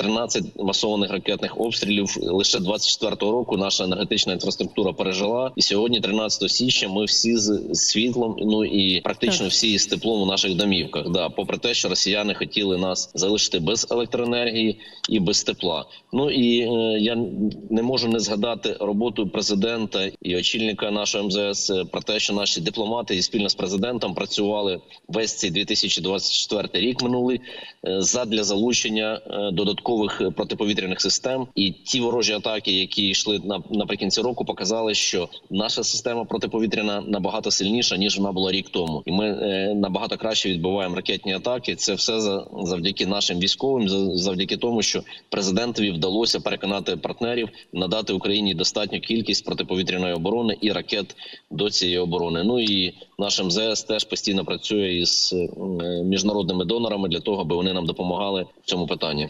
13 масованих ракетних обстрілів лише 24-го року. Наша енергетична інфраструктура пережила. І сьогодні, 13 січня, ми всі з світлом, ну і практично Так. всі з теплом у наших домівках. Да, попри те, що росіяни хотіли нас залишити без електроенергії і без тепла. Ну і е, я не можу не згадати роботу президента і очільника нашого МЗС е, про те, що наші дипломати і спільно з президентом працювали весь цей 2024 рік минулий е, задля залучення е, додаткових е, протиповітряних систем. І ті ворожі атаки, які йшли на наприкінці року, показали, що наша система протиповітряна набагато сильніша ніж вона була рік тому, і ми е, набагато краще відбиваємо ракетні атаки. Це все за завдяки нашим військовим, за- завдяки тому, що президентові вдалося переконати партнерів надати Україні достатню кількість протиповітряної оборони і ракет до цієї оборони. Ну і наш МЗС теж постійно працює із е, міжнародними донорами для того, аби вони нам допомагали в цьому питанні.